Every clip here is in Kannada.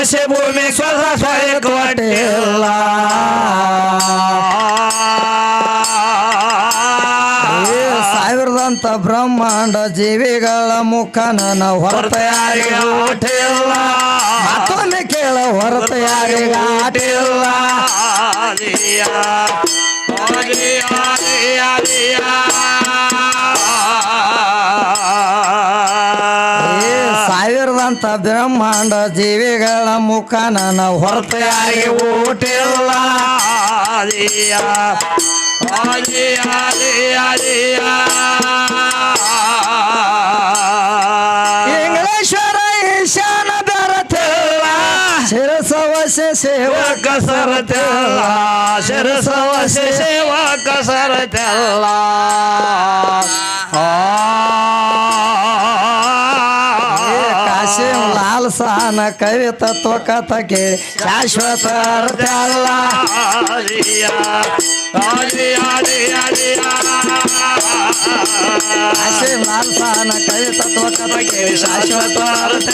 ಭೂಮಿ ಸ್ವರ್ಗ ಕೊಟ್ಟಿಲ್ಲ ಏ ಸಾವಿರದಂತ ಬ್ರಹ್ಮಾಂಡ ಜೀವಿಗಳ ಮುಖನ ಹೊರತ ಯಾರಿಗ ಹುಟ್ಟಿಲ್ಲ. ಮತ್ತೊಮ್ಮೆ ಕೇಳ ಹೊರತ ಯಾರಿಗ ಸಾವಿರದಂತ ಬ್ರಹ್ಮಾಂಡ ಜೀವಿಗಳ ಮುಖ ನನ್ನ ಹೊರತು ಯಾರಿಗೆ ಊಟಿಲ್ಲ. ಇಂಗ್ಲೇಶ್ವರ ಈಶಾನ ಬೆರತಿಲ್ಲ ಶಿರಸವಶ ಸೇವಕ ಸರತಿಲ್ಲ ಶಿರಸವಶ ಸೇವಾ ಕಸರತಿಲ್ಲ. ಏ ಕಾಶಿಂ ಲಾಲ್ ಸಾನ ಕವಿ ತತ್ವ ಕಥಗೆ ಶಾಶ್ವತ ಅರ್ಥ ಅಲ್ಲ. ಲಾಲ್ ಸಹನ ತತ್ವ ಕಥಗೆ ಶಾಶ್ವತ ಅರ್ಥ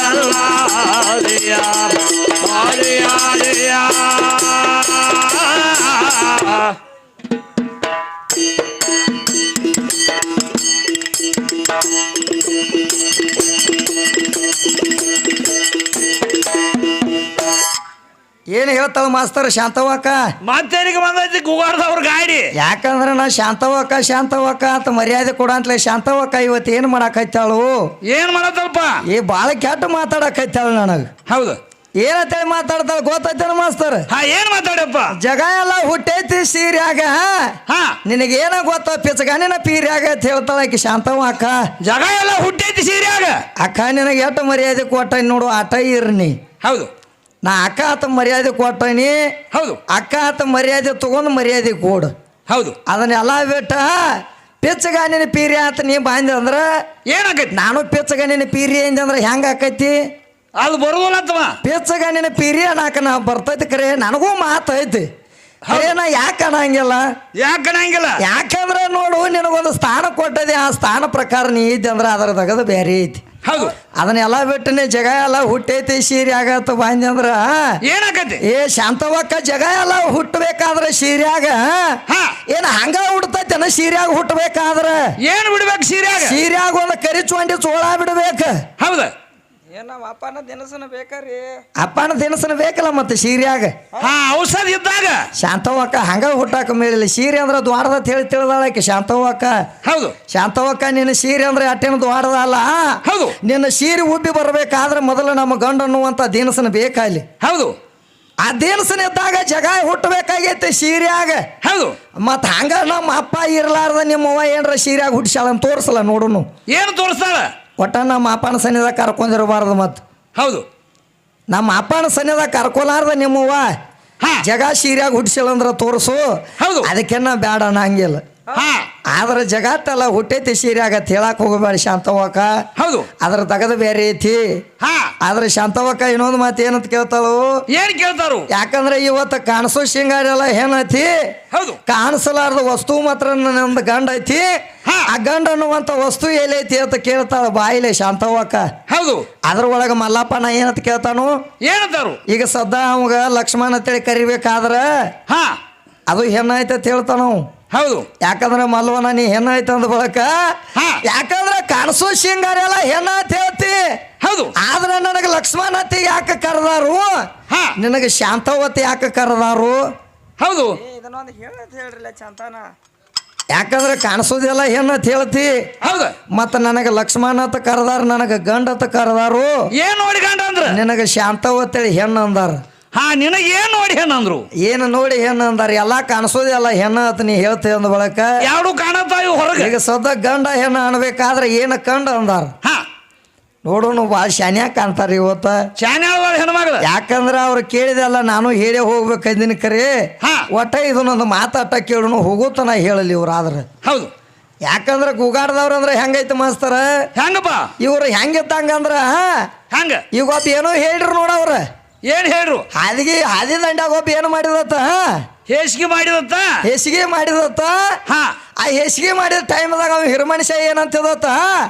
ಏನ್ ಹೇಳ್ತಾವ ಮಾಸ್ತರ್ ಶಾಂತವಾಕ? ಮತ್ತೇನಿಗೆ ಬಂದೈತಿ ಗುಗಾಡ್ದವ್ರ ಗಾಡಿ? ಯಾಕಂದ್ರೆ ನಾ ಶಾಂತವಾಕ ಶಾಂತವಾಕ ಅಂತ ಮರ್ಯಾದೆ ಕೊಡ ಅಂತಲೇ ಶಾಂತವಾಕ ಇವತ್ತು ಏನ್ ಮಾಡಾಕೈತಾಳು ಏನು ಮಾಡತ್ತಲ್ಪ? ಈ ಬಾಳ ಕೆಟ್ಟ ಮಾತಾಡಕೈತಾಳ ನನಗೆ. ಹೌದು. ಏನಂತೇಳಿ ಮಾತಾಡ್ತಾಳ ಗೊತ್ತೈತೇನ ಮಾಸ್ತರ್? ಹಾ ಏನ್ ಮಾತಾಡಪ್ಪ ಜಗ ಎಲ್ಲ ಹುಟ್ಟೈತಿ ಸೀರ್ಯಾಗ ಹಾ? ನಿನಗೇನ ಗೊತ್ತ ಪಿಚಗಾನಿನ ಪೀರ್ಯಾಗ ಅಂತ ಹೇಳ್ತಾಳ ಆಕಿ ಶಾಂತವ ಅಕ್ಕ ಜಗ ಎಲ್ಲ ಹುಟ್ಟೈತಿ ಸೀರ್ಯಾಗ? ಅಕ್ಕ ನಿನಗೆ ಎಷ್ಟು ಮರ್ಯಾದೆ ಕೊಟ್ಟ ನೋಡು ಆಟ ಇರ್ನಿ. ಹೌದು. ನಾ ಅಕ್ಕ ಆತ ಮರ್ಯಾದೆ ಕೊಟ್ಟನಿ. ಹೌದು. ಅಕ್ಕ ಆತ ಮರ್ಯಾದೆ ತಗೊಂಡು ಮರ್ಯಾದೆ ಕೊಡು. ಹೌದು. ಅದನ್ನೆಲ್ಲ ಬಿಟ್ಟ ಪಿಚ್ಚಗಾನಿನ ಪೀರಿ ಆತ ನೀ ಬಾಂದ ಅಂದ್ರೆ ಏನಾಗೈತಿ? ನಾನು ಪಿಚ್ಚಗಾನಿನ ಪೀರಿ ಅಂದೆ ಅಂದ್ರೆ ಹೆಂಗೆ ಆಕೈತಿ? ಅದು ಬರುದಿಲ್ಲ ಪೆಚ್ಚಗಾನಿನ ಪೀರಿ ಅನ್ನಕ ನಾ ಬರ್ತೈತಿ ಕರೆ ನನಗೂ ಮಾತು ಐತಿ. ಕರೆ ನಾ ಯಾಕೆ ಅನ್ನಂಗಿಲ್ಲ ಯಾಕೆ ಅನ್ನಂಗಿಲ್ಲ ಯಾಕಂದ್ರೆ ನೋಡು ನಿನಗೊಂದು ಸ್ಥಾನ ಕೊಟ್ಟದೆ ಆ ಸ್ಥಾನ ಪ್ರಕಾರ ನೀ ಇದ್ದೆ ಅಂದ್ರೆ ಅದರ ತಗದು ಬೇರೆ ಐತಿ. ಹೌದು. ಅದನ್ನೆಲ್ಲ ಬಿಟ್ಟನೆ ಜಗ ಎಲ್ಲ ಹುಟ್ಟೈತಿ ಸೀರೆ ಆಗತ್ತ ಬಂದೆ ಅಂದ್ರ ಏನಾಗತ್ತೆ ಏ ಶಾಂತವಕ್ಕ ಜಗ ಎಲ್ಲ ಹುಟ್ಟಬೇಕಾದ್ರೆ ಸೀರ್ಯಾಗ ಹಾ. ಏನ್ ಹಂಗ ಹುಡ್ತೈತೆನ ಸೀರ್ಯಾಗ ಹುಟ್ಟಬೇಕಾದ್ರ? ಏನ್ ಬಿಡ್ಬೇಕು ಸೀರ್ಯಾಗ? ಸೀರ್ಯಾಗ ಒಂದು ಕರಿಚುಂಡಿ ಚೋಳ ಬಿಡ್ಬೇಕು. ಹೌದು. ಏನ್ ನಮ್ಮ ಅಪ್ಪನ ದಿನಸನ ಬೇಕ್ರಿ. ಅಪ್ಪನ ದಿನಸನ ಬೇಕಲ್ಲ ಮತ್ತೆ ಸೀರ್ಯಾಗ? ಹಾ. ಔಷಧ ಇದ್ದಾಗ. ಶಾಂತವಕ್ಕ ಹಂಗ ಹುಟ್ಟಾಕ ಮೇಲಿಲ್ಲ. ಸೀರೆ ಅಂದ್ರೆ ದ್ವಾರದ ಹೇಳಿ ತಿಳಿದಾಳಕ್ಕೆ ಶಾಂತವಕ್ಕ ಹೌದು. ಶಾಂತವಕ್ಕ ನಿನ್ನ ಸೀರೆ ಅಂದ್ರೆ ಅಟ್ಟೆನ ದ್ವಾರದ ಅಲ್ಲ. ಹೌದು. ನಿನ್ನ ಸೀರೆ ಉಬ್ಬಿ ಬರಬೇಕಾದ್ರೆ ಮೊದಲು ನಮ್ಮ ಗಂಡ ಅನ್ನುವಂತ ದಿನಸನ ಬೇಕಲ್ಲಿ ಹೌದು. ಆ ದಿನಸನ ಇದ್ದಾಗ ಜಗ ಹುಟ್ಟಬೇಕಾಗೈತೆ ಸೀರ್ಯಾಗ. ಹೌದು. ಮತ್ ಹಂಗ ನಮ್ಮ ಅಪ್ಪ ಇರ್ಲಾರ್ದ ನಿಮ್ಮ ಏನರ ಏನ್ರ ಸೀರ್ಯಾಗ ಹುಟ್ಟಿಸಾಳ ಅಂತ ತೋರ್ಸಲ್ಲ ನೋಡುನು. ಏನು ತೋರಿಸ್ತಾಳ ಒಟ್ಟ ನಮ್ಮ ಅಪ್ಪನ ಸನ್ನಿದಾಗ ಕರ್ಕೊಂಡಿರಬಾರ್ದು ಮತ್ತು ಹೌದು. ನಮ್ಮ ಅಪ್ಪನ ಸನ್ನಿದಾಗ ಕರ್ಕೊಲಾರ್ದ ನಿಮ್ಮವ್ವ. ಹಾ. ಜಗ ಸೀರ್ಯಾಗ ಹುಟ್ಟಿಸಲ್ಲ ಅಂದ್ರೆ ತೋರಿಸು. ಹೌದು. ಅದಕ್ಕೆನ್ನ ಬೇಡ ಅನ್ನಂಗಿಲ್ಲ. ಹಾ. ಆದ್ರೆ ಜಗತ್ತಲ್ಲ ಹುಟ್ಟೈತಿ ಸೀರೆ ಆಗತ್ತೆ ಹೇಳಕ್ ಹೋಗಬೇಡ ಶಾಂತವಕ್ಕ ಹೌದು. ಅದ್ರ ತಗದ ಬೇರೆ ಐತಿ. ಹಾ. ಆದ್ರೆ ಶಾಂತವಕ್ಕ ಇನ್ನೊಂದು ಮಾತು ಏನಂತ ಕೇಳ್ತಾಳು? ಏನ್ ಕೇಳ್ತಾರು? ಯಾಕಂದ್ರೆ ಇವತ್ತು ಕಾಣಿಸೋ ಶೃಂಗಾರ ಎಲ್ಲ ಏನೈತಿ? ಹೌದು. ಕಾಣಿಸಲಾರದ ವಸ್ತು ಮಾತ್ರ ನಂದು ಗಂಡ ಐತಿ. ಆ ಗಂಡ ಅನ್ನುವಂತ ವಸ್ತು ಎಲ್ಲೈತಿ ಅಂತ ಕೇಳ್ತಾಳ ಬಾಯಿಲೆ ಶಾಂತವ್ವಕ್ಕ. ಹೌದು. ಅದ್ರ ಒಳಗ ಮಲ್ಲಪ್ಪನ ಏನಂತ ಕೇಳ್ತಾನು? ಏನಂತಾರು? ಈಗ ಸದಾ ಅವಾಗ ಲಕ್ಷ್ಮಣ ಅಂತೇಳಿ ಕರಿಬೇಕಾದ್ರ ಹಾ. ಅದು ಹೆಣ್ಣೈತೆ ಅಂತ ಹೇಳ್ತಾನ. ಹೌದು. ಯಾಕಂದ್ರೆ ಮಲ್ವನ ನೀ ಹೆಣ್ಣೈತೆ ಅಂದ ಬಳಕ ಹಾ. ಯಾಕಂದ್ರೆ ಕಾಣಿಸೋ ಶೃಂಗಾರ ಎಲ್ಲ ಹೆಣ್ಣ ಅಂತ ಹೇಳ್ತಿ. ಹೌದು. ಆದ್ರೆ ನನಗೆ ಲಕ್ಷ್ಮಣ ಅತ್ತಿ ಯಾಕೆ ಕರೆದಾರು? ಹಾ. ನಿನಗೆ ಶಾಂತವತಿ ಯಾಕೆ ಕರೆದಾರು? ಹೌದು. ಯಾಕಂದ್ರೆ ಕಾಣಿಸೋದೆಲ್ಲ ಹೆಣ್ಣತ್ ಹೇಳ್ತಿ. ಹೌದು. ಮತ್ತ ನನಗೆ ಲಕ್ಷ್ಮಣ ಅಂತ ಕರೆದಾರ ನನಗೆ ಗಂಡ ಅಂತ ಕರೆದಾರು. ಏನ್ ನೋಡಿ ಗಂಡ ಅಂದ್ರೆ? ನಿನಗೆ ಶಾಂತವತ್ತೇಳಿ ಹೆಣ್ಣು ಅಂದಾರ. ಹಾ ನಿನಗೆ ಏನ್ ನೋಡಿ ಏನಂದ್ರು ಏನು ನೋಡಿ ಹೆಣ್ಣು ಅಂದಾರ? ಎಲ್ಲ ಕಾಣಿಸೋದಿಲ್ಲ ಹೆಣ್ಣು ಅಂತ ನೀ ಹೇಳ್ತಿ ಅಂದ ಬಳಕ. ಯಾರು ಕಾಣತಾಯಿ ಹೊರಗೆ? ಈಗ ಸದ್ದ ಗಂಡ ಹೆಣ್ಣು ಅನ್ಬೇಕಾದ್ರೆ ಏನು ಕಂಡ ಅಂದಾರ? ಹಾ. ನೋಡೋಣ ಭಾಳ ಶಾನ್ಯಾಗ ಕಾಣ್ತಾರ ಇವತ್ತ. ಚಾನ್ಯಾಳ ಹೆಣ್ಮಗಳ ಯಾಕಂದ್ರೆ ಅವ್ರು ಕೇಳಿದೆಲ್ಲ ನಾನು ಹೇಳೇ ಹೋಗ್ಬೇಕಂದಿನ ಕರೆ. ಹಾ. ಒಟ್ಟ ಇದನ್ನೊಂದು ಮಾತಾಟ ಕೇಳೋಣ ಹೋಗೋತನ ಹೇಳಲಿ ಇವ್ರು ಆದ್ರೆ. ಹೌದು. ಯಾಕಂದ್ರೆ ಗುಗಾಡ್ದವ್ರು ಅಂದ್ರೆ ಹೆಂಗೈತೆ ಮಾಸ್ತರ? ಹೆಂಗಪ್ಪ? ಇವ್ರು ಹೆಂಗಿತ್ತಂಗಂದ್ರ ಹೆಂಗ? ಈಗ ಇವತ್ತು ಏನೋ ಹೇಳ್ರಿ ನೋಡವ್ರ ಏನ್ ಹೇಳ್ರು? ಹಾದಿಗೆ ಹಾದಿ ದಂಡ್ಯಾಗ ಒಬ್ಬ ಏನು ಮಾಡಿದತ್ತ ಹೇಸಿಗೆ ಮಾಡಿದತ್ತ ಹೇಸಿಗೆ ಮಾಡಿದತ್ತ ಹಾ. ಆ ಹೇಸಿಗೆ ಮಾಡಿದ ಟೈಮ್ದಾಗ ಅವ ಹಿರಮನುಷ್ಯ ಏನಂತಿದತ್ತ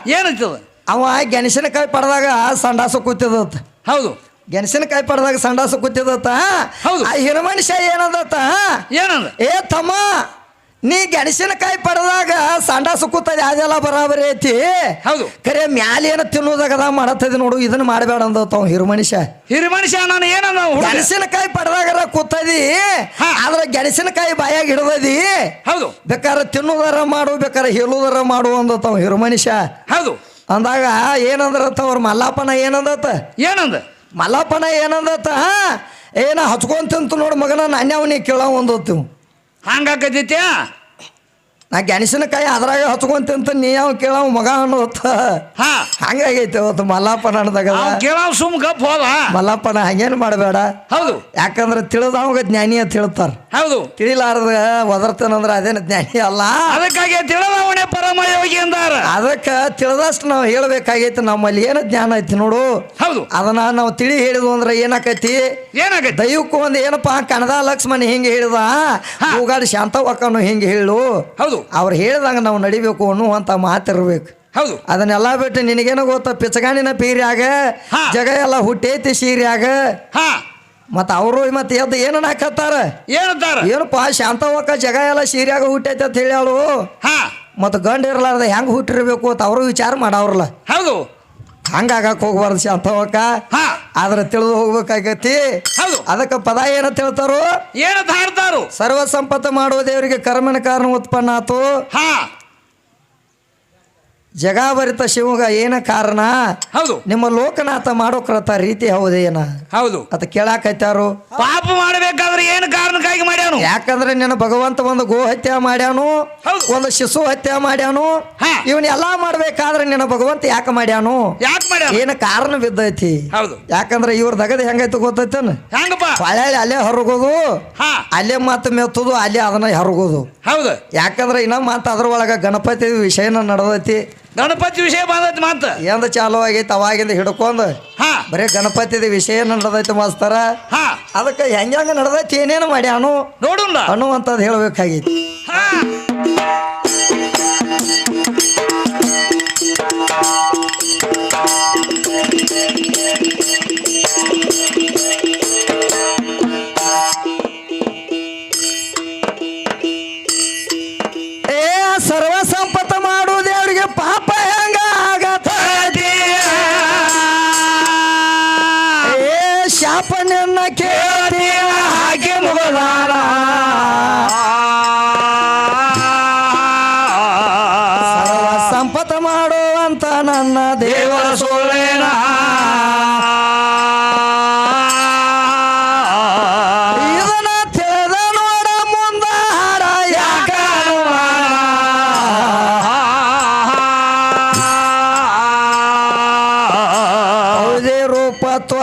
ಏನಂತದ ಅವ ಗೆಣಸಿನಕಾಯಿ ಪಡೆದಾಗ ಸಂಡಾಸ ಕೂತಿದತ್ತ ಹೌದು. ಗೆಣಸಿನಕಾಯಿ ಪಡೆದಾಗ ಸಂಡಾಸ ಕೂತಿದತ್ತ ಹೌದು. ಆ ಹಿರಮನುಷ್ಯ ಏನಂದತ್ತ? ಏನಂದ? ಏ ತಮ್ಮ ನೀ ಗೆಣಸಿನಕಾಯಿ ಪಡೆದಾಗ ಸಂಡ ಸುಕ್ಕುತ್ತದೆ ಅದೆಲ್ಲ ಬರಾಬರಿ ಐತಿ. ಹೌದು. ಕರೆ ಮ್ಯಾಲ ಏನು ತಿನ್ನೋದಾಗ ಮಾಡತ್ತದೆ ನೋಡು ಇದನ್ನ ಮಾಡಬೇಡ ಅಂದ ಹಿರು ಮನುಷ್ಯ ಹಿರಿ ಮನುಷ್ಯ ನಾನು ಏನನ್ನ? ಗೆಣಸಿನಕಾಯಿ ಪಡೆದಾಗ ಕೂತದಿ ಆದ್ರ ಗೆಣಸಿನಕಾಯಿ ಬಾಯಾಗ ಹಿಡಿದದಿ. ಹೌದು. ಬೇಕಾದ್ರೆ ತಿನ್ನುವುದರ ಮಾಡು ಬೇಕಾದ್ರೆ ಹೇಳುವುದರ ಮಾಡು ಅಂದ ಹಿರು ಮನುಷ್ಯ ಹೌದು. ಅಂದಾಗ ಏನಂದ್ರತ್ತ ಅವ್ರ ಮಲ್ಲಪ್ಪನ ಏನಂದತ್ತ? ಏನಂದ? ಮಲ್ಲಪ್ಪನ ಏನಂದತ್ತ? ಏನ ಹಚ್ಕೊಂತ ತಿಂತು ನೋಡು ಮಗನ ನಾಣ್ಯವನಿ ಕೇಳೋ ಒಂದೊತ್ತು. ಹಂಗಾಕತೈತ್ಯ ನಾ ಗೆಣಸಿನಕಾಯಿ ಅದ್ರಾಗ ಹಚ್ಕೊಂತ ತಿಂತ ನೀ ಯಾವ ಕೇಳ ಮಗ ಅನ್ನೋತ್ತ ಹಾ. ಹಂಗಾಗೈತೆ ಅವತ್ತು ಅವ್ ಕೇಳವ್ ಸುಮ್ ಗಪ್ ಹೋದ. ಮಲ್ಲಪ್ಪನ ಹಂಗೇನು ಮಾಡಬೇಡ. ಹೌದು. ಯಾಕಂದ್ರೆ ತಿಳಿದವಾಗ ಜ್ಞಾನಿ ಅಂತ ಹೇಳ್ತಾರ. ಹೌದು. ತಿಳಿಲಾರ್ದ ಒದರ್ತನಂದ್ರ ಅದೇನು ಜ್ಞಾನಿ ಅಲ್ಲ. ಅದಕ್ಕಾಗಿ ತಿಳಿದವನೇ ಪರಮ ಯೋಗಿ ಅಂದಾರ. ಅದಕ್ಕೆ ತಿಳಿದಷ್ಟು ನಾವು ಹೇಳ್ಬೇಕಾಗೈತಿ ನಮ್ಮಲ್ಲಿ ಏನು ಜ್ಞಾನ ಐತಿ ನೋಡು. ಹೌದು. ಅದನ್ನ ನಾವು ತಿಳಿ ಹೇಳಿದ್ವು ಅಂದ್ರೆ ಏನಾಕೈತಿ? ಏನಾಗೈತಿ? ದೈವಕ್ಕೂ ಒಂದು ಏನಪ್ಪ ಕನದ ಲಕ್ಷ್ಮಣ ಹಿಂಗೆ ಹೇಳಿದ? ಹೂಗಾಡಿ ಶಾಂತವಕ್ಕನು ಹಿಂಗೆ ಹೇಳು. ಹೌದು. ಅವ್ರು ಹೇಳ್ದಂಗೆ ನಾವು ನಡಿಬೇಕು ಅನ್ನುವಂಥ ಮಾತಿರ್ಬೇಕು. ಹೌದು. ಅದನ್ನೆಲ್ಲ ಬಿಟ್ಟು ನಿನಗೇನು ಗೊತ್ತ ಪಿಚಗಾಣಿನ ಪೀರ್ಯಾಗ ಜಗ ಎಲ್ಲ ಹುಟ್ಟೈತಿ ಸೀರ್ಯಾಗ ಹಾ. ಮತ್ತು ಅವರು ಮತ್ತೆ ಎದ್ದು ಏನನ್ನ ಹಾಕತ್ತಾರ? ಏನಂತಾರ? ಏನಪ್ಪ ಶಾಂತವಕ್ಕ ಜಗ ಎಲ್ಲ ಸೀರ್ಯಾಗ ಹುಟ್ಟೈತಿ ಅಂತ ಹೇಳ್ಯಾಳು. ಹಾ. ಮತ್ತು ಗಂಡ ಇರ್ಲಾರ್ದ ಹೆಂಗೆ ಹುಟ್ಟಿರ್ಬೇಕು ಅಂತ ಅವರು ವಿಚಾರ ಮಾಡವ್ರಲ್ಲ. ಹೌದು. ಹಂಗಾಗಕ್ಕೆ ಹೋಗ್ಬಾರ್ದು ಶಾಂತವಕ್ಕ ಹಾ. ಆದ್ರೆ ತಿಳಿದು ಹೋಗ್ಬೇಕಾಗೈತಿ. ಹೌದು. ಅದಕ್ಕೆ ಪದ ಏನಂತ ಹೇಳ್ತಾರೋ ಏನಂತ ಹಾಡ್ತಾರು ಸರ್ವ ಸಂಪತ್ತು ಮಾಡುವ ದೇವರಿಗೆ ಕರ್ಮನ ಕಾರಣ ಉತ್ಪನ್ನ ಆತು. ಹಾ. ಜಗಾಭರಿತ ಶಿವಗ ಏನ ಕಾರಣ? ಹೌದು. ನಿಮ್ಮ ಲೋಕನಾಥ ಮಾಡೋಕ್ರತ ರೀತಿ ಹೌದೇನ ಹೌದು. ಅದ ಕೇಳಾಕೈತಾರು. ಪಾಪ ಮಾಡಬೇಕಾದ್ರೆ ಏನು ಕಾರಣಕ್ಕಾಗಿ ಮಾಡ್ಯಾನು? ಯಾಕಂದ್ರೆ ನಿನ್ನ ಭಗವಂತ ಒಂದು ಗೋ ಹತ್ಯೆ ಮಾಡ್ಯಾನು ಒಂದು ಶಿಶು ಹತ್ಯೆ ಮಾಡ್ಯಾನು ಹಾ. ಇವನ್ ಎಲ್ಲಾ ಮಾಡ್ಬೇಕಾದ್ರೆ ನಿನ್ನ ಭಗವಂತ ಯಾಕೆ ಮಾಡ್ಯಾನು? ಯಾಕೆ ಮಾಡ್ಯಾನು? ಏನ ಕಾರಣ ಬಿದ್ದೈತಿ? ಹೌದು. ಯಾಕಂದ್ರೆ ಇವ್ರ ದಗದ ಹೆಂಗೈತಿ ಗೊತ್ತೈತನ? ಹೆಂಗಪ್ಪ? ಹೊಳ್ಯಾಳಿ ಅಲ್ಲೇ ಹೊರಗೋದು ಹಾ. ಅಲ್ಲೇ ಮಾತು ಮೆತ್ತದು ಅಲ್ಲೇ ಅದನ್ನ ಹರಗೋದು. ಹೌದು. ಯಾಕಂದ್ರೆ ಇನ್ನ ಮಾತು ಅದ್ರೊಳಗ ಗಣಪತಿ ವಿಷಯನ ನಡೆದೈತಿ. ಗಣಪತಿ ವಿಷಯ ಬಂದೈತಿ ಮತ್ತೆ ಎಂದ ಚಾಲು ಆಗೈತಿ ಅವಾಗಿಂದ ಹಿಡ್ಕೊಂಡು ಹಾ. ಬರೀ ಗಣಪತಿದ ವಿಷಯ ನಡೆದೈತೆ ಮಾಸ್ತರ. ಹಾ. ಅದಕ್ಕೆ ಹೆಂಗ ಹೆಂಗ ನಡೆದೈತಿ ಏನೇನು ಮಾಡ್ಯಾನು? ನೋಡುಲ್ಲ. ಅನ್ನುವಂಥದ್ದು ಹೇಳ್ಬೇಕಾಗೈತಿ.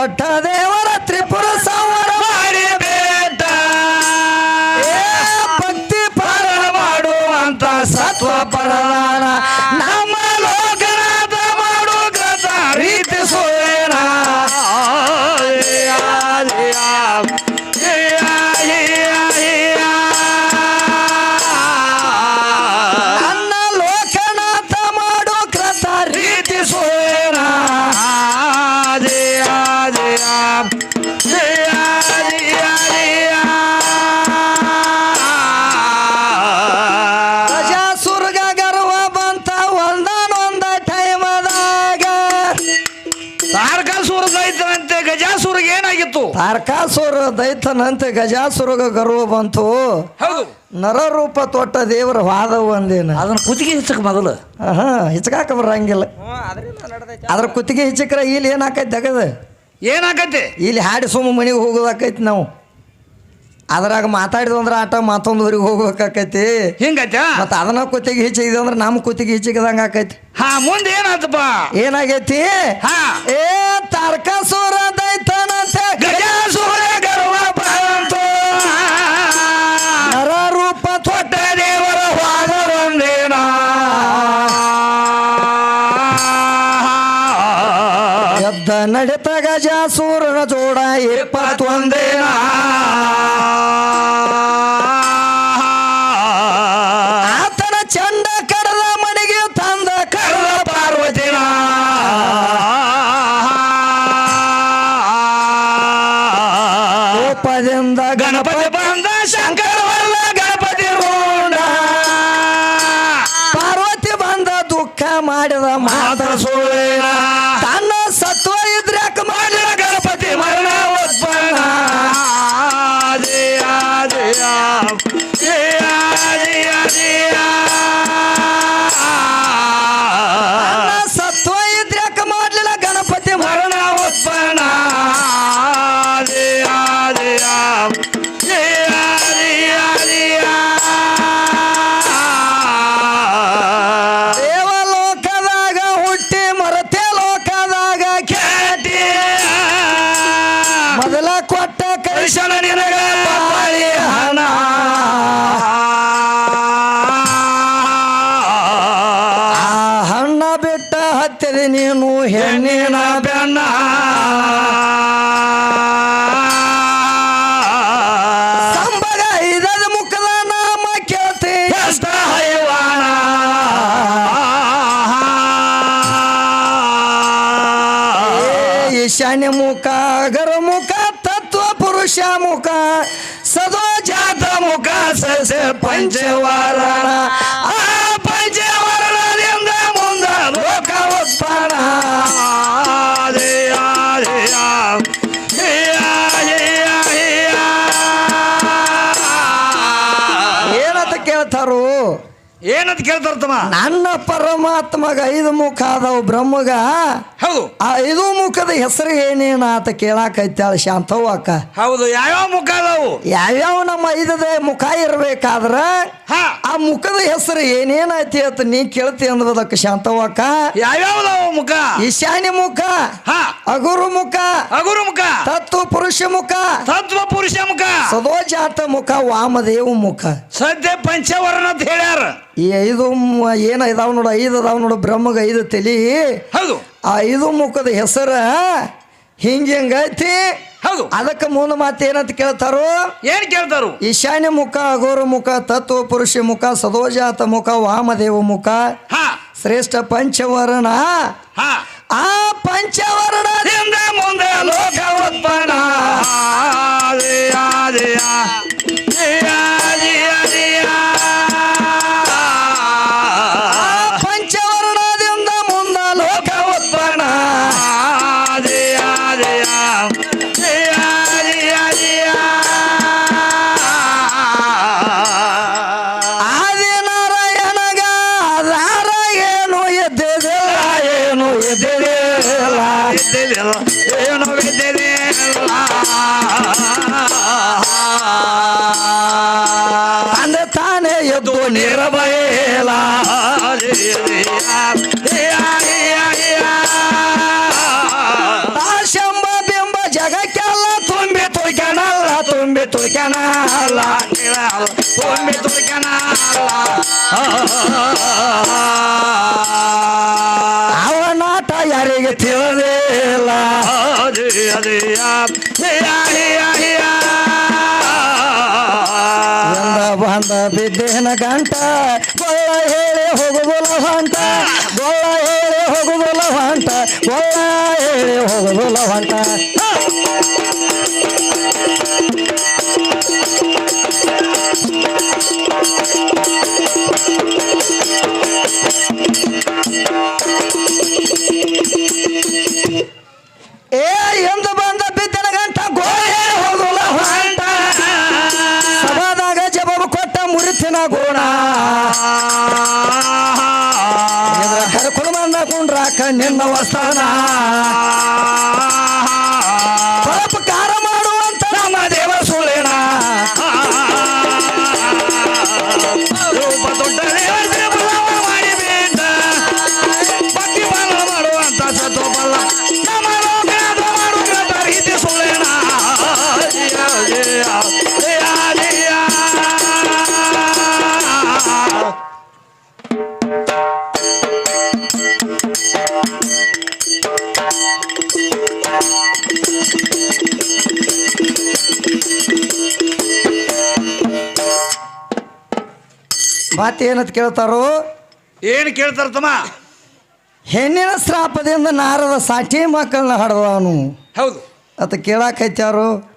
ರೂಪ ತಾರಕಾಸುರ ದೈತನಂತೆ ಗಜಾಸುರಗ ಗರ್ವ ಬಂತು. ಹೌದು. ನರರೂಪ ತೊಟ್ಟ ದೇವರ ವಾದ ಒಂದೇನು ಅದನ್ನ ಕುತ್ತಿಗೆ ಹೆಚ್ಚಕ್ ಮೊದಲು. ಹಾ ಹಿಚ್ಕಾಕ ಬರಂಗಿಲ್ಲ. ಅದ್ರ ಕುತ್ತಿಗೆ ಹಿಚ್ಚಕ್ರ ಇಲ್ಲಿ ಏನಾಕೈತಿ ತಗದ ಏನಾಕೈತಿ ಇಲ್ಲಿ ಹಾಡಿ ಸುಮ್ಮ ಮನೆಗೆ ಹೋಗೋದಾಕೈತಿ ನಾವು. ಅದ್ರಾಗ ಮಾತಾಡಿದ್ವು ಅಂದ್ರೆ ಆಟ ಮತ್ತೊಂದು ಊರಿಗೆ ಹೋಗ್ಬೇಕಾಕೈತಿ ಹಿಂಗೈತ? ಮತ್ತೆ ಅದನ್ನ ಕುತ್ತಿಗೆ ಹಿಚ್ಚಿದೆ ಅಂದ್ರೆ ನಮ್ಮ ಕುತ್ತಿಗೆ ಹಿಚ್ಚಿದಂಗೆ ಆಕೈತಿ. ಹಾ ಮುಂದೆ ಏನಾಯ್ತಪ್ಪ ಏನಾಗೈತಿ? ಹಾ. ಏ ತಾರಕಾಸುರ ದೈತನಂತೆ ನಡಿತಾಗ ಜಾಸೂರನ ಜೋಡ ಇಪ್ಪತ್ತೊಂದೇನ. ಆತನ ಚಂದ ಕಡಲ ಮಣಿಗೆ ತಂದ ಕಡದ ಪಾರ್ವತಿನ. ಕೋಪದಿಂದ ಗಣಪತಿ ಬಂದ ಶಂಕ ಈಶಾನ್ಯ ಮುಖ, ಅಗರ ಮುಖ, ತತ್ವ ಪುರುಷ ಮುಖ ಸದೋ ಜಾತ ಮುಖ, ಸಸ್ಯ ಪಂಚವಾರಣ ಆ ಪಂಚವರ್ಣದಿಂದ ಮುಂದ ಲೋಕ ಉತ್ಪನ್ನ. ಏನಂತ ಕೇಳ್ತಾರು? ಏನಂತ ಕೇಳ್ತಾರ್ತಮ್ಮ ನನ್ನ ಪರಮಾತ್ಮಗ ಐದು ಮುಖ ಅದಾವ ಬ್ರಹ್ಮಗ. ಹೌದು. ಆ ಐದು ಮುಖದ ಹೆಸರು ಏನೇನ ಆತ ಕೇಳಾಕೈತಾಳ ಶಾಂತವ್ವ ಅಕ್ಕ. ಹೌದು ಯಾವ್ಯಾವ ಮುಖ ಅದಾವು ಯಾವ್ಯಾವ ನಮ್ಮ ಐದದ ಮುಖ ಇರಬೇಕಾದ್ರ ಹಾ. ಆ ಮುಖದ ಹೆಸರು ಏನೇನೈತಿ ಅಂತ ನೀ ಕೇಳ್ತಿ ಅಂದ್ಬೋದಕ್ಕ ಶಾಂತವ್ವ ಅಕ್ಕ. ಯಾವ್ಯಾವ ಅದಾವು ಮುಖ? ಈಶಾನ್ಯ ಮುಖ ಹಾ. ಅಗುರು ಮುಖ ಅಗುರು ಮುಖ. ತತ್ವ ಪುರುಷ ಮುಖ ತತ್ವ ಪುರುಷ ಮುಖ. ಸದೋಜಾತ ಮುಖ ವಾಮದೇವ ಮುಖ. ಸದ್ಯ ಪಂಚವರ್ಣ ಅಂತ ಹೇಳ್ಯಾರ. ಈ ಐದು ಏನು ಇದಾವ ನೋಡು ಐದು ಅದಾವ ನೋಡು ಬ್ರಹ್ಮಗ ಐದು ತಲಿ. ಹೌದು. ಆ ಐದು ಮುಖದ ಹೆಸರ ಹಿಂಗ ಹಿಂಗೈತಿ ಹೌದು. ಅದಕ್ಕೆ ಮುಂದೆ ಮಾತು ಏನಂತ ಕೇಳ್ತಾರೋ? ಏನ್ ಕೇಳ್ತಾರು? ಈಶಾನ್ಯ ಮುಖ ಅಘೋರ ಮುಖ ತತ್ವ ಪುರುಷ ಮುಖ ಸದೋಜಾತ ಮುಖ ವಾಮದೇವ ಮುಖ ಹಾ. ಶ್ರೇಷ್ಠ ಪಂಚವರ್ಣ. ಹಾ. ಆ ಪಂಚವರ್ಣ ಹಿಂದ ಮುಂದೆ ಲೋಕ ಉತ್ಪನ್ನ. ತುಳ್ಕಣಲ್ಲ ತುಂಬಿ ತುಳ್ಕಣಲ್ಲ ಅವನಾಟ ಯಾರಿಗೆ ತಿಳಿದಿಲ್ಲ ಬಂದ ಬಿದ್ದೇನ ಗಂಟ ಗೊಳ್ಳ ಹೇಳಿ ಹೋಗುದಿಲ್ಲ ಹೊಂಟ ಗೊಳ್ಳ ಹೇಳಿ ಹೋಗುದಿಲ್ಲ ಹೊಂಟ ಗೊಳ್ಳ ಹೇಳಿ ಹೋಗುದಿಲ್ಲ ಹೊಂಟ ಕರ್ಕೊಂಡು ನಿನ್ನ ಕುಂಡ್ರಾಕ ಮತ್ತೇನಂತ ಕೇಳ್ತಾರೋ? ಏನು ಕೇಳ್ತಾರ ತಮ್ಮ? ಹೆಣ್ಣಿನ ಶ್ರಾಪದಿಂದ ನಾರದ ಸಾಟಿ ಮಕ್ಕಳನ್ನ ಹಡ್ದವನು ಹೌದು. ಅತ ಕೇಳಾಕ ಇದು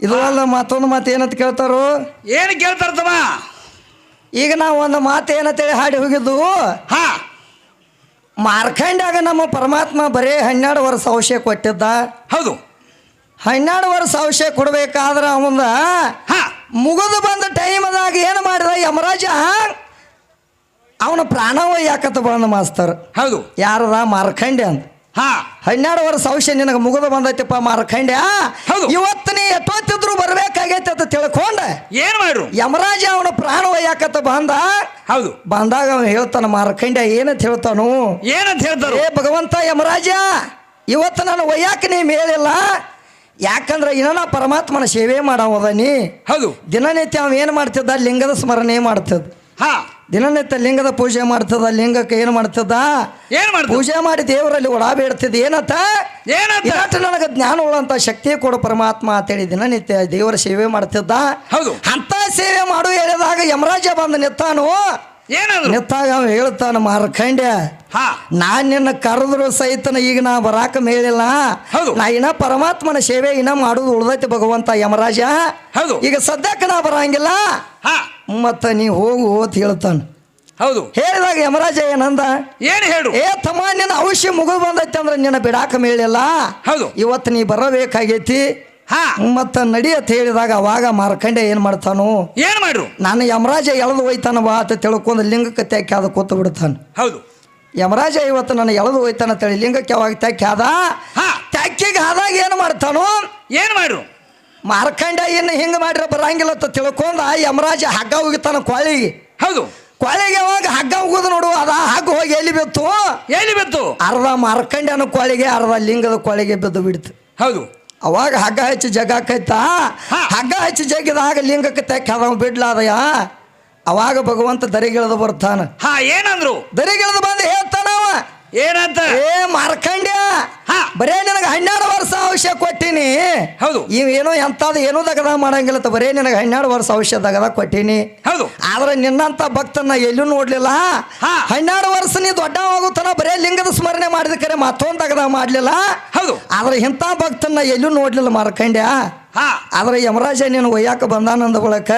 ಇದರಲ್ಲ ಮತ್ತೊಂದು ಮಾತು ಏನಂತ ಕೇಳ್ತಾರೋ? ಏನು ಕೇಳ್ತಾರ ತಮ್ಮ? ಈಗ ನಾವು ಒಂದು ಮಾತು ಏನಂತೇಳಿ ಹಾಡಿ ಹೋಗಿದ್ದು? ಹಾ. ಮಾರ್ಕಂಡ್ಯಾಗ ನಮ್ಮ ಪರಮಾತ್ಮ ಬರೀ ಹನ್ನೆರಡು ವರ್ಷ ಔಷಧ ಕೊಟ್ಟಿದ್ದ. ಹೌದು. ಹನ್ನೆರಡು ವರ್ಷ ಔಷಧ ಕೊಡಬೇಕಾದ್ರೆ ಅವಂದ ಹಾ. ಮುಗಿದು ಬಂದ ಟೈಮದಾಗ ಏನು ಮಾಡಿದ ಯಮರಾಜ? ಅವನ ಪ್ರಾಣವ ಯಾಕತ್ತ ಬಂದ ಮಾಸ್ತರ್. ಹೌದು. ಯಾರದ? ಮಾರ್ಕಂಡೆ ಅಂತ. ಹಾ. ಹನ್ನೆರಡು ವರ್ಷ ಔಷಧ ನಿನಗೆ ಮುಗಿದು ಬಂದೈತಿಪ್ಪ ಮಾರ್ಕಂಡೆ ಹೌದು. ಇವತ್ತು ನೀ ಎಷ್ಟೊತ್ತಿದ್ರು ಬರ್ಬೇಕಾಗೈತೆ ಅಂತ ತಿಳ್ಕೊಂಡ. ಏನ್ ಮಾಡ್ರು? ಯಮರಾಜ ಅವನ ಪ್ರಾಣ ಯಾಕತ್ತ ಬಂದ. ಹೌದು. ಬಂದಾಗ ಅವನು ಹೇಳ್ತಾನ ಅಂತ ಏನಂತ ಹೇಳ್ತಾನು? ಏನಂತ ಹೇಳ್ತಾರೆ? ಏ ಭಗವಂತ ಯಮರಾಜ ಇವತ್ತು ನಾನು ಒಯ್ಯಾಕ ನೀ ಮೇಲಿಲ್ಲ. ಯಾಕಂದ್ರೆ ಇನ್ನ ಪರಮಾತ್ಮನ ಸೇವೆ ಮಾಡವದ ನೀ. ಹೌದು. ದಿನನಿತ್ಯ ಅವ ಏನು ಮಾಡ್ತಿದ್ದ? ಲಿಂಗದ ಸ್ಮರಣೆ ಮಾಡ್ತದ ಹಾ. ದಿನನಿತ್ಯ ಲಿಂಗದ ಪೂಜೆ ಮಾಡ್ತದ ಲಿಂಗಕ್ಕೆ ಏನು ಮಾಡ್ತದ ಏನ್ ಮಾಡ್ತದ ಪೂಜೆ ಮಾಡಿ ದೇವರಲ್ಲಿ ಒಡಾಬೇಡ್ತಿದ್ದ ಏನತ್ತ? ಏನಂತ ಇವತ್ತು ನನಗೆ ಜ್ಞಾನ ಉಳ್ಳಂತ ಶಕ್ತಿ ಕೊಡು ಪರಮಾತ್ಮ ಅಂತೇಳಿ ದಿನನಿತ್ಯ ದೇವರ ಸೇವೆ ಮಾಡ್ತಿದ್ದ. ಹೌದು. ಅಂತ ಸೇವೆ ಮಾಡು ಹೇಳಿದಾಗ ಯಮರಾಜ ಬಂದು ನಿತ್ತಾನು ಏನಂದ್ರು? ಅವ ಹೇಳ್ತಾನ ಮಾರ್ಕಂಡ್ಯ. ಹಾ. ನಾನ್ ನಿನ್ನ ಕರೆದ್ರು ಸಹಿತನ ಈಗ ನಾ ಬರಾಕ ಮೇಲಿಲ್ಲ. ಹೌದು. ನಾ ಇನ್ನ ಪರಮಾತ್ಮನ ಸೇವೆ ಇನ್ನ ಮಾಡುದು ಉಳ್ದೈತಿ ಭಗವಂತ ಯಮರಾಜ. ಹೌದು. ಈಗ ಸದ್ಯಕ್ಕೆ ನಾ ಬರಂಗಿಲ್ಲ. ಹಾ. ಮತ್ತ ನೀ ಹೋಗು ಅಂತ ಹೇಳ್ತಾನ. ಹೌದು. ಹೇಳಿದಾಗ ಯಮರಾಜ ಏನಂದ? ಏನು ಹೇಳು? ಏ ತಮ್ಮ ನಿನ್ನ ಅವಶ್ಯ ಮುಗಿದು ಬಂದೈತಿ ಅಂದ್ರೆ ನಿನ್ನ ಬಿಡಾಕ ಮೇಲಿಲ್ಲ. ಹೌದು. ಇವತ್ತು ನೀ ಬರಬೇಕಾಗೈತಿ. ಹಾ. ಮತ್ತ ನಡಿ ಅಂತ ಹೇಳಿದಾಗ ಅವಾಗ ಮಾರ್ಕಂಡೆ ಏನ್ ಮಾಡ್ತಾನು? ಏನ್ ಮಾಡ್ರು? ನಾನು ಯಮರಾಜ ಎಳದು ಹೋಯ್ತಾನ ಬಾ ಅಂತ ತಿಳ್ಕೊಂಡು ಲಿಂಗಕ್ಕೆ ತೆಕ್ಕಿ ಅದ ಕೂತು ಬಿಡ್ತಾನೆ. ಹೌದು. ಯಮರಾಜ ಇವತ್ತು ನಾನು ಎಳೆದು ಹೋಯ್ತಾನ ತಳಿ ಲಿಂಗಕ್ಕೆ ಯಾವಾಗ ತೆಕ್ಕಿ ಆದ ತ್ಯಾಕಿಗೆ ತೆಕ್ಕಿಗೆ ಆದಾಗ ಏನು ಮಾಡ್ತಾನು? ಏನ್ ಮಾಡ್ರು? ಮಾರ್ಕಂಡ ಇನ್ನು ಹಿಂಗೆ ಮಾಡ್ರೆ ಬರಂಗಿಲ್ಲ ಅಂತ ತಿಳ್ಕೊಂಡ ಯಮರಾಜ ಹಗ್ಗ ಹೋಗಿತಾನ ಕೊಳ್ಳಿಗೆ ಹೌದು. ಕ್ವಾಳಿಗೆ ಯಾವಾಗ ಹಗ್ಗ ಹೋಗುದು ನೋಡು ಅದ ಹಗ್ಗ ಹೋಗಿ ಎಲ್ಲಿ ಬಿತ್ತು? ಎಲ್ಲಿ ಬಿತ್ತು? ಅರ್ಧ ಮಾರ್ಕಂಡ್ಯನ ಕೊಳಿಗೆ ಅರ್ಧ ಲಿಂಗದ ಕೊಳಿಗೆ ಬಿದ್ದು ಬಿಡ್ತು. ಹೌದು. ಅವಾಗ ಹಗ್ಗ ಹಚ್ಚಿ ಜಗ ಕೈತಾ ಹಾ. ಹಗ್ಗ ಹಚ್ಚಿ ಜಗ್ಗಿದಾಗ ಲಿಂಗಕ್ಕೆ ತೆಕ್ಕ ಅದ ಬಿಡ್ಲಾದಯ ಅವಾಗ ಭಗವಂತ ದರಿಗಿಳದು ಬರ್ತಾನ. ಹಾ ಏನಂದ್ರು? ದರಿಗಿಳಿದು ಬಂದು ಹೇಳ್ತಾನವ ಏನಂತ? ಏ ಮಾರ್ಕಂಡ್ಯ ಹಾ. ಬರೇ ಔಷಧ ಕೊಟ್ಟಿನಿ. ಹೌದು. ಏನೋ ಎಂತಾದ ಏನೋ ದಗದ ಮಾಡಂಗಿಲ್ಲ ಬರೇ ನಿನಗೆ ಹನ್ನೆರಡು ವರ್ಷ ಔಷಧ ದಗದ ಕೊಟ್ಟಿನಿ. ಹೌದು. ಆದ್ರೆ ನಿನ್ನಂತ ಭಕ್ತನ ಎಲ್ಲೂ ನೋಡ್ಲಿಲ್ಲ. ಹನ್ನೆರಡು ವರ್ಷ ನೀ ದೊಡ್ಡ ಹೋಗುತ್ತಾನ ಬರೇ ಲಿಂಗದ ಸ್ಮರಣೆ ಮಾಡಿದ ಕರೆ ಮತ್ತೊಂದು ದಗದ ಮಾಡ್ಲಿಲ್ಲ. ಹೌದು. ಆದ್ರೆ ಇಂಥ ಭಕ್ತನ ಎಲ್ಲೂ ನೋಡ್ಲಿಲ್ಲ ಮಾರ್ಕಂಡ್ಯ. ಆದ್ರೆ ಯಮರಾಜ ನೀನು ಒಯ್ಯಾಕ ಬಂದಾನಂದ ಬಳಕ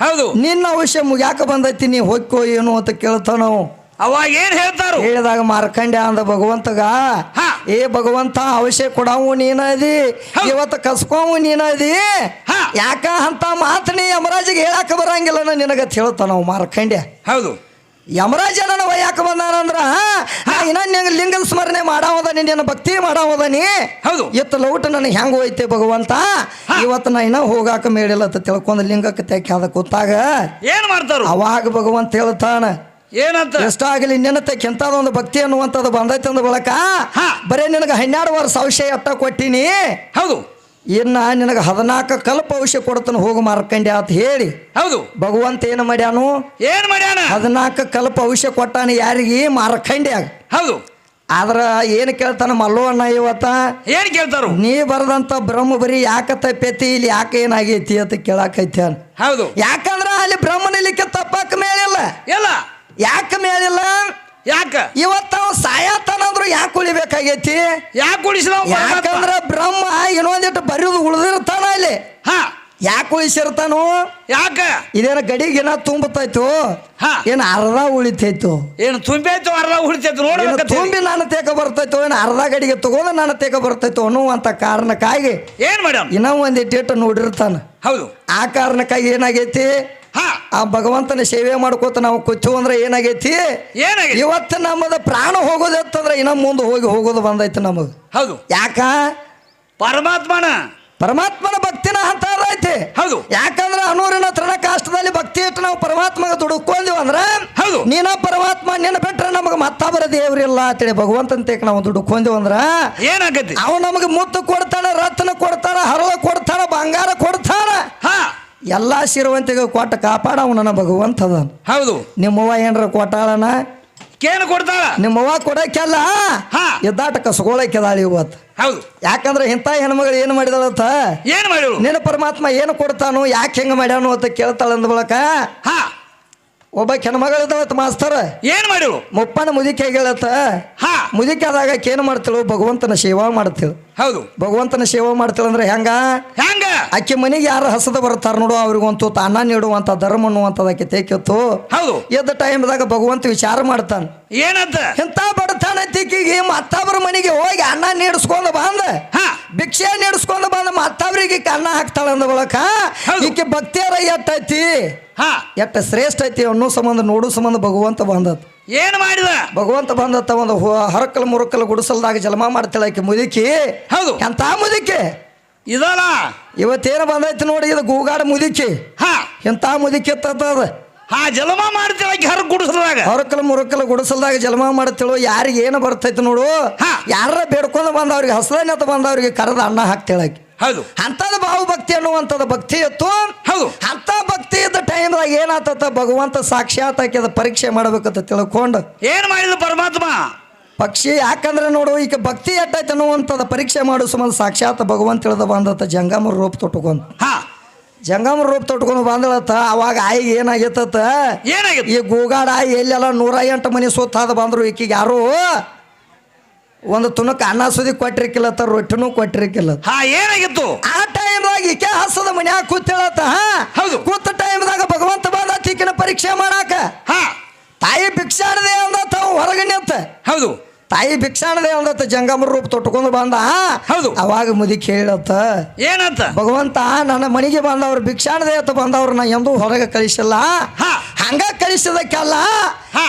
ಹೌದು. ನಿನ್ನ ಅವಶ್ಯ ಮುಗ್ಯಾಕ ಬಂದೈತಿ ನೀ ಹೋಗ್ಕೋ ಏನು ಅಂತ ಕೇಳ್ತಾನೋ. ಅವಾಗ ಏನ್ ಹೇಳ್ತಾರು? ಹೇಳಿದಾಗ ಮಾರ್ಕಂಡೆ ಅಂದ ಭಗವಂತಗ. ಏ ಭಗವಂತ ಅವಶ್ಯ ಕೊಡವು ನೀನದಿ. ಇವತ್ತು ಕಸ್ಕೋವು ನೀನದಿ. ಯಾಕ ಅಂತ ಮಾತು ನೀ ಯಮರಾಜಿಗೆ ಹೇಳಾಕ ಬರಂಗಿಲ್ಲ ನಿನಗ ಹೇಳ್ತಾನ ನಾವು ಮಾರ್ಕಂಡೆ ಹೌದು. ಯಮರಾಜ ನನ್ನ ವಯ್ಯಾಕ ಬಂದಾನಂದ್ರ ಹಾ ಇನ್ನ ನಿಂಗೆ ಲಿಂಗದ ಸ್ಮರಣೆ ಮಾಡಾವದ ನೀ ನಿನ್ನ ಭಕ್ತಿ ಮಾಡೋದನಿ ನೀ ಹೌದು. ಎತ್ತ ಲೌಟ ನನಗೆ ಹೆಂಗ ಹೋಯ್ತೆ ಭಗವಂತ? ಇವತ್ತು ನಾ ಇನ್ನ ಹೋಗಾಕ ಮೇಡಿಲ್ಲ ಅಂತ ತಿಳ್ಕೊಂಡು ಲಿಂಗಕ್ಕೆ ತೆಕ್ಕ ಕೂತಾಗ ಏನು ಮಾಡ್ತಾರು? ಅವಾಗ ಭಗವಂತ ಹೇಳ್ತಾನ ಏನಂತ? ಎಷ್ಟಾಗಲಿ ನಿನ್ನ ಕೆಂತಾದ ಒಂದು ಭಕ್ತಿ ಅನ್ನುವಂಥದ್ದು ಬಂದೈತೆ ಅಂದ ಬಳಕ. ಹಾ. ಬರೇ ನಿನಗೆ ಹನ್ನೆರಡು ವರ್ಷ ಔಷಧ ಅಟ್ಟ ಕೊಟ್ಟಿನಿ. ಹೌದು. ಇನ್ನ ನಿನಗೆ ಹದಿನಾಲ್ಕು ಕಲ್ಪ ಔಷಧ ಕೊಡ್ತಾನೆ ಹೋಗಿ ಮಾರ್ಕಂಡ್ಯ ಅಂತ ಹೇಳಿ. ಹೌದು. ಭಗವಂತ ಏನು ಮಾಡ್ಯಾನು? ಏನು ಮಾಡ್ಯಾನ? ಹದಿನಾಲ್ಕು ಕಲ್ಪ ಔಷಧ ಕೊಟ್ಟಾನ ಯಾರಿಗೆ? ಮಾರ್ಕಂಡ್ಯಾಗ. ಹೌದು. ಆದ್ರ ಏನು ಕೇಳ್ತಾನ ಮಲ್ಲವಣ್ಣ ಇವತ್ತ? ಏನು ಕೇಳ್ತಾರು? ನೀ ಬರದಂತ ಬ್ರಹ್ಮ ಬರೀ ಯಾಕ ತಪ್ಪೈತಿ ಇಲ್ಲಿ ಯಾಕೆ ಏನಾಗೈತಿ ಅಂತ ಕೇಳಾಕೈತಿ ಹೌದು. ಯಾಕಂದ್ರ ಅಲ್ಲಿ ಬ್ರಹ್ಮನಿಲಿಕ್ಕೆ ತಪ್ಪಕ್ಕ ಮೇಲಿಲ್ಲ. ಎಲ್ಲ ಯಾಕೆ ಮೇಲಿಲ್ಲ? ಯಾಕ? ಇವತ್ತ ಅವ ಸಾಯತನಂದ್ರು ಯಾಕೆ ಉಳಿಬೇಕಾಗೈತಿ? ಯಾಕೆ ಉಳಿಸಿದ ಯಾಕಂದ್ರ ಬ್ರಹ್ಮ ಇನ್ನೊಂದಿಟ್ಟು ಬರೆಯುದು ಉಳಿದಿರ್ತಾನ ಇಲ್ಲಿ ಹಾ. ಯಾಕೆ ಉಳಿಸಿರ್ತಾನು? ಯಾಕ? ಇದೇನ ಗಡಿಗಿನ ತುಂಬತೈತು? ಹಾ. ಏನ್ ಅರ್ಧ ಉಳಿತೈತು? ಏನು ತುಂಬೈತು ಅರ್ಧ ಉಳಿತೈತು ನೋಡಿ ತುಂಬಿ ನಾನು ತೇಕ ಬರ್ತೈತೋ? ಏನು ಅರ್ಧ ಗಡಿಗೆ ತಗೊಂಡು ನಾನು ತೇಕ ಬರ್ತೈತೋ ಅನ್ನುವಂತ ಕಾರಣಕ್ಕಾಗಿ ಏನ್ ಮಾಡ್ಯಾನ ಇನ್ನೂ ಒಂದಿಟ್ಟು ನೋಡಿರ್ತಾನ. ಹೌದು. ಆ ಕಾರಣಕ್ಕಾಗಿ ಏನಾಗೈತಿ? ಆ ಭಗವಂತನ ಸೇವೆ ಮಾಡ್ಕೋತ ನಾವು ಕೊಚ್ಚು ಅಂದ್ರೆ ಏನಾಗೈತಿ? ಏನಾಗೈತಿ? ಇವತ್ತು ನಮ್ಮದ ಪ್ರಾಣ ಹೋಗೋದತ್ತಂದ್ರೆ ಇನ್ನ ಮುಂದೆ ಹೋಗಿ ಹೋಗೋದು ಬಂದೈತಿ ನಮಗೆ. ಹೌದು. ಯಾಕ? ಪರಮಾತ್ಮನ. ಪರಮಾತ್ಮನ ಭಕ್ತಿನ ಅಂತ ಐತಿ. ಹೌದು. ಯಾಕಂದ್ರೆ ಅನೂರಿನ ತೃಣ ಕಾಷ್ಟದಲ್ಲಿ ಭಕ್ತಿ ಇಟ್ಟು ನಾವು ಪರಮಾತ್ಮಗೆ ದುಡುಕೊಂಡಿವ್ ಅಂದ್ರೆ ಹೌದು. ನೀನ ಪರಮಾತ್ಮ ನಿನ್ನ ಬಿಟ್ರೆ ನಮಗೆ ಮತ್ತೊಬ್ಬರ ದೇವ್ರಿಲ್ಲ ಅಂತೇಳಿ ಭಗವಂತನ ತೇಕ ನಾವು ದುಡುಕೊಂಡಿವ್ ಅಂದ್ರೆ ಏನಾಗೈತಿ? ಅವ ನಮಗೆ ಮುತ್ತು ಕೊಡ್ತಾನ ರತ್ನ ಕೊಡ್ತಾನ ಹರಳ ಕೊಡ್ತಾನ ಬಂಗಾರ ಕೊಡ್ತಾನ. ಎಲ್ಲಾ ಸಿರುವಂತಿಗೆ ಕೊಟ್ಟ ಕಾಪಾಡವ ನನ್ನ ಭಗವಂತ ಅದ ಹೌದು. ನಿಮ್ಮವ್ವ ಏನ್ರ ಕೊಟ್ಟಾಳನ? ಕೇನು ಕೊಡ್ತಾಳ? ನಿಮ್ಮವ್ವ ಕೊಡಕ್ಕೆಲ್ಲ? ಹಾ. ಎದ್ದಾಟ ಕಸ್ಕೊಳಕ್ಕೆದಾಳಿ ಇವತ್ತು. ಹೌದು. ಯಾಕಂದ್ರೆ ಇಂಥ ಹೆಣ್ಮಗಳು ಏನು ಮಾಡಿದಳಂತ ಏನು ಮಾಡಿದ್ರು ನಿನ್ನ ಪರಮಾತ್ಮ ಏನು ಕೊಡ್ತಾನು ಯಾಕೆ ಹೆಂಗ ಮಾಡ್ಯಾನು ಅಂತ ಕೇಳ್ತಾಳ ಅಂದ ಬಳಕ? ಹಾ. ಒಬ್ಬ ಹೆಣ್ಮಗಳಿದ್ದಾವತ್ ಮಾಸ್ತರ. ಏನ್ ಮಾಡಿಳು ಮುಪ್ಪನ ಮುದಿಕೆ ಹೇಳತ್ತ ಹಾ. ಮುದಿಕೆ ಆದಾಗ ಏನು ಮಾಡ್ತಿಳು? ಭಗವಂತನ ಸೇವಾ ಮಾಡ್ತೇಳು. ಹೌದು. ಭಗವಂತನ ಸೇವಾ ಮಾಡ್ತಿಳು ಅಂದ್ರೆ ಹೆಂಗ? ಹೆಂಗ? ಆಕೆ ಮನೆಗೆ ಯಾರು ಹಸದ ಬರ್ತಾರ ನೋಡು ಅವ್ರಿಗಂತೂ ತಾನ ಅನ್ನ ನೀಡುವಂತ ಧರ್ಮ ಅನ್ನುವಂಥದ್ದು ಆಕೆ ತೇಕಿತ್ತು ಹೌದು. ಎದ್ದ ಟೈಮ್ದಾಗ ಭಗವಂತ ವಿಚಾರ ಮಾಡ್ತಾನ. ಏನಂತ? ಎಂತ ಬಡತಾನ ತಿಕ್ಕಿಗೆ ಮತ್ತೊಬ್ಬರ ಮನೆಗೆ ಹೋಗಿ ಅನ್ನ ನೀಡಿಸ್ಕೊಂಡು ಬಂದ. ಹಾ. ಭಿಕ್ಷೆ ನೀಡಿಸ್ಕೊಂಡು ಬಂದ ಕಾರಣ ಹಾಕ್ತಾಳೆ ಅನ್ನ ಹಾಕ್ತಾಳ ಅಂದ ಬಳಕ ಹೌದು. ಈಕೆ ಭಕ್ತಿಯರ ಎಟ್ಟೈತಿ ಹಾ. ಎಟ್ಟ ಶ್ರೇಷ್ಠ ಐತಿ ಅನ್ನೋ ಸಂಬಂಧ ನೋಡು ಸಂಬಂಧ ಭಗವಂತ ಬಂದತ್ ಏನ್ ಮಾಡಿದ? ಭಗವಂತ ಬಂದತ್ತ ಒಂದು ಹರಕಲ್ ಮುರಕಲ್ ಗುಡಿಸಲ್ದಾಗ ಜಲಮ ಮಾಡ್ತಾಳ ಆಕೆ ಮುದುಕಿ. ಹೌದು. ಎಂತ ಮುದುಕಿ? ಇದಲ್ಲ? ಇವತ್ತೇನು ಬಂದೈತಿ ನೋಡಿ ಇದು ಗೂಗಾಡ ಮುದುಕಿ. ಹಾ. ಎಂತ ಮುದುಕಿ ಎತ್ತದ ಹಾ ಜಲಮ ಮಾಡ್ತೀವಿ ಹರ ಗುಡಿಸಲ್ದಾಗ. ಹೊರಕಲ್ ಮುರಕಲ್ ಗುಡಿಸಲ್ದಾಗ ಜಲಮ ಮಾಡ್ತಿಳು ಯಾರಿಗೆ ಏನು ಬರ್ತೈತಿ ನೋಡು? ಹಾ. ಯಾರ ಬೇಡ್ಕೊಂಡು ಬಂದವ್ರಿಗೆ ಹಸಲೇನತ್ತ ಬಂದವ್ರಿಗೆ ಕರೆದ ಅನ್ನ ಹಾಕ್ತೇಳಾಕಿ ಹೌದು. ಅಂತದ ಭಾವಭಕ್ತಿ ಅನ್ನುವಂಥದ್ದು ಭಕ್ತಿ ಇತ್ತು. ಹೌದು. ಅಂಥ ಭಕ್ತಿ ಇದ್ದ ಟೈಮ್ದಾಗ ಏನಾತ ಭಗವಂತ ಸಾಕ್ಷಾತ್ ಆಕಿದ ಪರೀಕ್ಷೆ ಮಾಡ್ಬೇಕಂತ ತಿಳ್ಕೊಂಡು. ಏನು ಮಾಡಿದ ಪರಮಾತ್ಮ? ಪಕ್ಷಿ ಯಾಕಂದ್ರೆ ನೋಡು ಈಗ ಭಕ್ತಿ ಎಟ್ಟೈತೆ ಅನ್ನುವಂಥದ್ದು ಪರೀಕ್ಷೆ ಮಾಡೋ ಸುಮಾರು ಸಾಕ್ಷಾತ್ ಭಗವಂತ ತಿಳಿದ ಬಂದತ್ತ ಜಂಗಮ ರೂಪ ತೊಟ್ಕೊಂಡು. ಹಾ. ಜಂಗಮ ರೂಪ ತೊಟ್ಕೊಂಡು ಬಂದಳತ್ತ ಅವಾಗ ಆಯಿಗೆ ಏನಾಗೈತತ್ತ? ಏನಾಗಿತ್ತು? ಈ ಗೂಗಾಡ ಎಲ್ಲೆಲ್ಲ ನೂರ ಎಂಟು ಮನೆ ಸುತ್ತಾದ ಬಂದ್ರು ಈಕಿಗೆ ಯಾರು? ಒಂದು ತುನಕ ಅನ್ನ ಸುದಿ ಕೊಟ್ಟಿರ್ಕಿಲ್ಲತ್ತ ರೊಟ್ಟಿನೂ ಕೊಟ್ಟಿರ್ಕಿಲ್ಲ. ಹಾ ಏನಾಗಿತ್ತು? ಆ ಟೈಮ್ದಾಗ ಈಕೆ ಹಸದ ಮನ್ಯಾಗ ಹಾ? ಹೌದು. ಕೂತ ಟೈಮ್ದಾಗ ಭಗವಂತ ಬಂದ ಈಕಿನ ಪರೀಕ್ಷೆ ಮಾಡಾಕ. ಹಾ. ತಾಯಿ ಭಿಕ್ಷಾಡದೆ ಅಂದ ತಾವು ಹೌದು. ತಾಯಿ ಭಿಕ್ಷಾಣದೇ ಅಂದತ್ತ ಜಂಗಮ ರೂಪ ತೊಟ್ಕೊಂಡು ಬಂದ. ಹೌದು. ಅವಾಗ ಮುದಿ ಕೇಳತ್ತ ಏನಂತ? ಭಗವಂತ ನನ್ನ ಮನೆಗೆ ಬಂದವ್ರು ಭಿಕ್ಷಾಣದೇ ಅಂತ ಬಂದವ್ರು ನಾ ಎಂದು ಹೊರಗೆ ಕಳಿಸಲ್ಲ. ಹಂಗ ಕಳಿಸದಕ್ಕೆಲ್ಲ.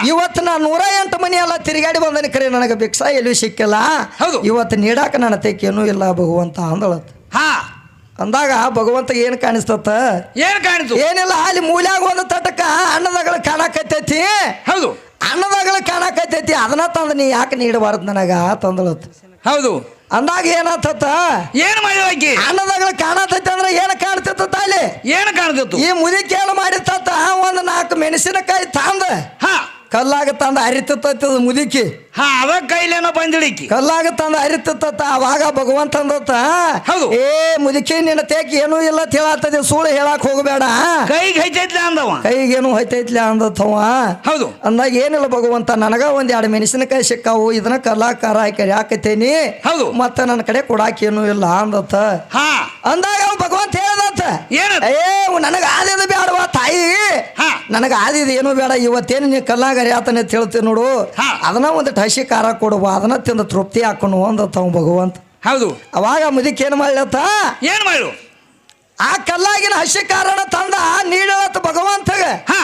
ಇವತ್ತು ನಾ ನೂರ ಎಂಟು ಮನಿ ಎಲ್ಲ ತಿರುಗಾಡಿ ಬಂದನಿ ಕರೆ ನನಗೆ ಭಿಕ್ಷಾ ಎಲ್ಲೂ ಸಿಕ್ಕಿಲ್ಲ. ಹೌದು. ಇವತ್ತು ನೀಡಾಕ ನನ್ನ ತೆಕ್ಕೇನೂ ಇಲ್ಲ ಭಗವಂತ ಅಂದಳತ್ ಹಾ. ಅಂದಾಗ ಭಗವಂತ ಏನು ಕಾಣಿಸ್ತತ್ತ? ಏನು ಕಾಣಿತು? ಏನಿಲ್ಲ ಅಲ್ಲಿ ಮೂಲ್ಯಾಗ ಒಂದು ತಟಕ ಅಣ್ಣದಗಳು ಕಾಣಕತ್ತೈತಿ ಹೌದು. ಅನ್ನದಾಗಳ ಕಾಣಕತ್ತೈತಿ ಅದನ್ನ ತಂದು ನೀ ಯಾಕೆ ನೀಡಬಾರದು ನನಗ? ತಂದಳತ್ ಹೌದು. ಅಂದಾಗ ಏನಾತತ್ತ? ಏನ್ ಮಾಡಿ ಅನ್ನದಾಗಲ ಕಾಣತೈತಿ ಅಂದ್ರೆ ಏನು ಕಾಣ್ತಿತ್ತ ಅಲ್ಲಿ ಏನ್ ಕಾಣ್ತಿತ್ತು? ಈ ಮುದಿ ಏನು ಮಾಡಿತ್ತ ಒಂದು ನಾಲ್ಕು ಮೆಣಸಿನಕಾಯಿ ತಂದ. ಹಾ. ಕಲ್ಲಾಗ ತಂದ ಅರಿತತ್ತ ಮುದುಕಿ. ಹಾ ಅದ ಕೈಲೇನೋ ಬಂದಿಳಿಕಿ ಕಲ್ಲಾಗ ತಂದ ಅರಿತತ್ತ ಅವಾಗ ಭಗವಂತ ಅಂದತ್ತ ಹೌದು. ಏ ಮುದುಕಿ ನಿನ್ನ ತೇಕ್ ಏನೂ ಇಲ್ಲ ಅಂತ ಹೇಳತ್ತದ ಸುಳ್ಳು ಹೇಳಕ್ ಹೋಗಬೇಡ. ಕೈಗೆ ಹೈತೈತ್ಲ ಅಂದವ. ಕೈಗೇನು ಹೈತೈತ್ಲೆ ಅಂದತ್ತವ. ಹೌದು. ಅಂದಾಗ ಏನಿಲ್ಲ ಭಗವಂತ ನನಗ ಒಂದ್ ಎರಡು ಮೆಣಸಿನಕಾಯಿ ಸಿಕ್ಕಾವು ಇದನ್ನ ಹಾಕಿ ಹಾಕತೇನಿ ಹೌದು. ಮತ್ತ ನನ್ನ ಕಡೆ ಕೊಡಾಕೇನು ಇಲ್ಲ ಅಂದತ್ತ. ಹಾ. ಅಂದಾಗ ಭಗವಂತ ಹೇಳ್ದತ್ತ. ಏನು ಏ ನನಗ ಆದ ಬೇಡವಾ ತಾಯಿ. ಹಾ. ನನಗ ಆದಿದ ಏನೂ ಬೇಡ ಇವತ್ತೇನು ನೀ ಕಲ್ಲಾಗರಿ ಆತನೇ ಅಂತ ಹೇಳ್ತೀವಿ ನೋಡು. ಅದನ್ನ ಒಂದು ಹಸಿ ಖಾರ ಕೊಡುವ ಅದನ್ನ ತಿಂದು ತೃಪ್ತಿ ಹಾಕೊಂಡು ಒಂದು ಅವ ಭಗವಂತ. ಹೌದು. ಅವಾಗ ಮುದಿಕ್ ಏನು ಮಾಡ್ಲತ್ತ ಏನು ಮಾಡು ಆ ಕಲ್ಲಾಗಿನ ಹಸಿ ಕಾರಣ ತಂದ ನೀಡಲತ್ತ ಭಗವಂತಗೆ. ಹಾ.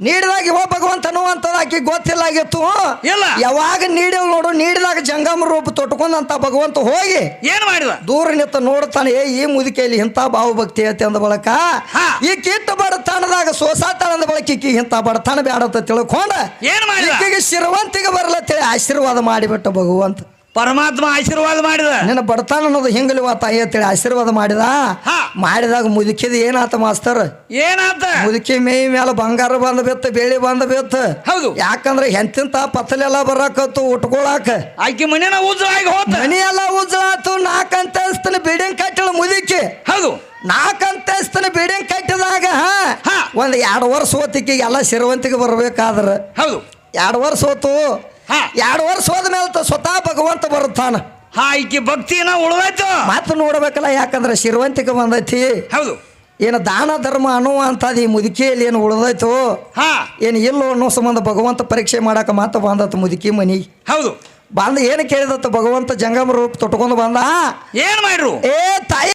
ನೀಡಿದಾಗ ಇವ ಭಗವಂತನು ಅನ್ನುವಂಥದ್ದು ಆಕಿ ಗೊತ್ತಿಲ್ಲಾಗಿತ್ತು ಇಲ್ಲ. ಯಾವಾಗ ನೀಡಿಲ್ ನೋಡು ನೀಡಿದಾಗ ಜಂಗಮ ರೂಪ ತೊಟ್ಕೊಂಡಂತ ಭಗವಂತ ಹೋಗಿ ಏನ್ ಮಾಡಿದ ದೂರ ನಿಂತ ನೋಡ್ತಾನೆ ಏ ಈ ಮುದುಕೆಯಲ್ಲಿ ಇಂಥ ಭಾವಭಕ್ತಿ ಐತೆ ಅಂದ ಬಳಕ ಹಾ. ಈ ಕಿಟ್ಟು ಬಡತನದಾಗ ಸೋಸಾತಾಳ ಅಂದ ಬಳಕ ಈಕಿ ಇಂಥ ಬಡತನ ಬೇಡ ಅಂತ ತಿಳ್ಕೊಂಡ ಏನ್ ಮಾಡಿದ ಈಕಿಗೆ ಶಿರವಂತಿಗೆ ಬರಲತ್ತೇಳಿ ಆಶೀರ್ವಾದ ಮಾಡಿಬಿಟ್ಟ ಭಗವಂತ ಪರಮಾತ್ಮ ಆಶೀರ್ವಾದ ಮಾಡಿದ ನಿನ್ನ ಬಡತನ ಅನ್ನೋದು ಹಿಂಗಲಿ ತಾಯಿ ಅಂತೇಳಿ ಆಶೀರ್ವಾದ ಮಾಡಿದ ಹಾ. ಮಾಡಿದಾಗ ಮುದುಕಿದ ಏನಾತ ಮಾಸ್ತರ್? ಏನಾತ? ಮುದುಕಿ ಮೇಯ್ ಮೇಲೆ ಬಂಗಾರ ಬಂದ ಬಿತ್ತು ಬೇಳಿ ಬಂದ ಬಿತ್ತು. ಹೌದು. ಯಾಕಂದ್ರೆ ಎಂತಿಂತ ಪತ್ತಲೆಲ್ಲ ಬರಾಕತ್ತು ಉಟ್ಕೊಳಾಕ. ಆಕಿ ಮನೇನ ಉಜ್ಜಾಗಿ ಹೋತ. ಮನೆ ಎಲ್ಲ ಉಜ್ಜಾತು ನಾಲ್ಕು ಅಸ್ತನ ಬಿಲ್ಡಿಂಗ್ ಕಟ್ಟಳ ಮುದುಕಿ. ಹೌದು. ನಾಕಂತ ಅಸ್ತನ ಬಿಲ್ಡಿಂಗ್ ಕಟ್ಟಿದಾಗ ಹಾ. ಒಂದ್ ಎರಡು ವರ್ಷ ಹೋತಿಗೆ ಎಲ್ಲ ಸಿರವಂತಿಗೆ ಬರಬೇಕಾದ್ರೆ. ಹೌದು. ಎರಡು ವರ್ಷ ಹೋತು ಹಾ. ಎರಡು ವರ್ಷ ಹೋದ ಮೇಲೆ ತ- ಸ್ವತಃ ಭಗವಂತ ಬರುತ್ತಾನ. ಹಾ ಈಕಿ ಭಕ್ತಿನ ಉಳ್ದಾಯ್ತು ಮತ್ತೆ ನೋಡ್ಬೇಕಲ್ಲ ಯಾಕಂದ್ರೆ ಶಿರವಂತಿಕ ಬಂದೈತಿ. ಹೌದು. ಏನು ದಾನ ಧರ್ಮ ಅನ್ನುವಂಥದ್ದು ಈ ಮುದುಕಿಯಲ್ಲಿ ಏನು ಉಳ್ದೈತು? ಹಾ. ಏನು ಇಲ್ಲೋ ಅನ್ನೋ ಸಂಬಂಧ ಭಗವಂತ ಪರೀಕ್ಷೆ ಮಾಡಾಕ ಮಾತ್ರ ಬಂದತ್ತು ಮುದುಕಿ ಮನಿ. ಹೌದು. ಬಂದ ಏನು ಕೇಳಿದತ್ತು ಭಗವಂತ ಜಂಗಮ ರೂಪ ತೊಟ್ಕೊಂಡು ಬಂದ? ಏನು ಮಾಡ್ರು? ಏ ತಾಯಿ